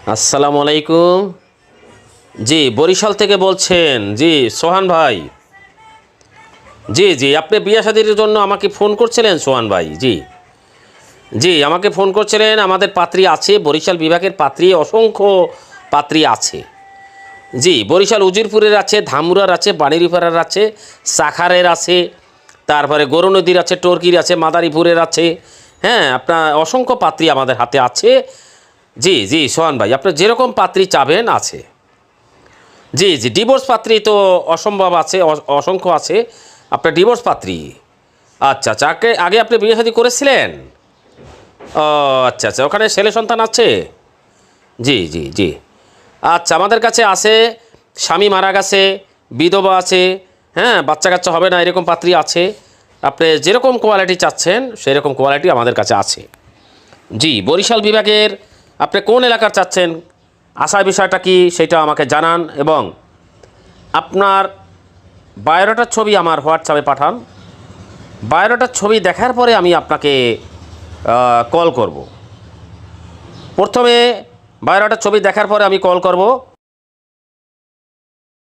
আসসালামু আলাইকুম জি, বরিশাল থেকে বলছেন। জি, সোহান ভাই। জি জি, আপনি বিয়ে শাদির জন্য আমাকে ফোন করছিলেন, সোহান ভাই। জি। জি, আমাকে ফোন করছিলেন, আমাদের পাত্রী আছে, বরিশাল বিভাগের পাত্রী, অসংখ্য পাত্রী আছে। জি, বরিশাল উজিরপুরের আছে, ধামুরার আছে, বাণীরিপাড়ার আছে, সাখারের আছে, তারপরে গরু নদীর আছে, টর্কির আছে, মাদারীপুরের আছে। হ্যাঁ আপনার অসংখ্য পাত্রী আমাদের হাতে আছে। জি জি, সোহান ভাই, আপনার যেরকম পাত্রী চাবেন আছে। জি জি ডিভোর্স পাত্রী তো অসম্ভব আছে অসংখ্য আছে। আপনার ডিভোর্স পাত্রী। আচ্ছা আচ্ছা আগে আগে আপনি বিয়ে করেছিলেন? ও আচ্ছা আচ্ছা ওখানে ছেলে সন্তান আছে? জি জি জি। আচ্ছা আমাদের কাছে আছে, স্বামী মারা গেছে, বিধবা আছে হ্যাঁ বাচ্চা কাচ্চা হবে না, এরকম পাত্রী আছে। আপনি যেরকম কোয়ালিটি চাচ্ছেন, সেরকম কোয়ালিটি আমাদের কাছে আছে। জি, বরিশাল বিভাগের আপনি কোন এলাকার চাচ্ছেন? আসার বিষয়টা কি সেটা আমাকে জানান এবং আপনার বায়োডাটার ছবি আমার হোয়াটসঅ্যাপে পাঠান। বায়োডাটার ছবি দেখার পরে আমি আপনাকে কল করব। প্রথমে বায়োডাটার ছবি দেখার পরে আমি কল করব।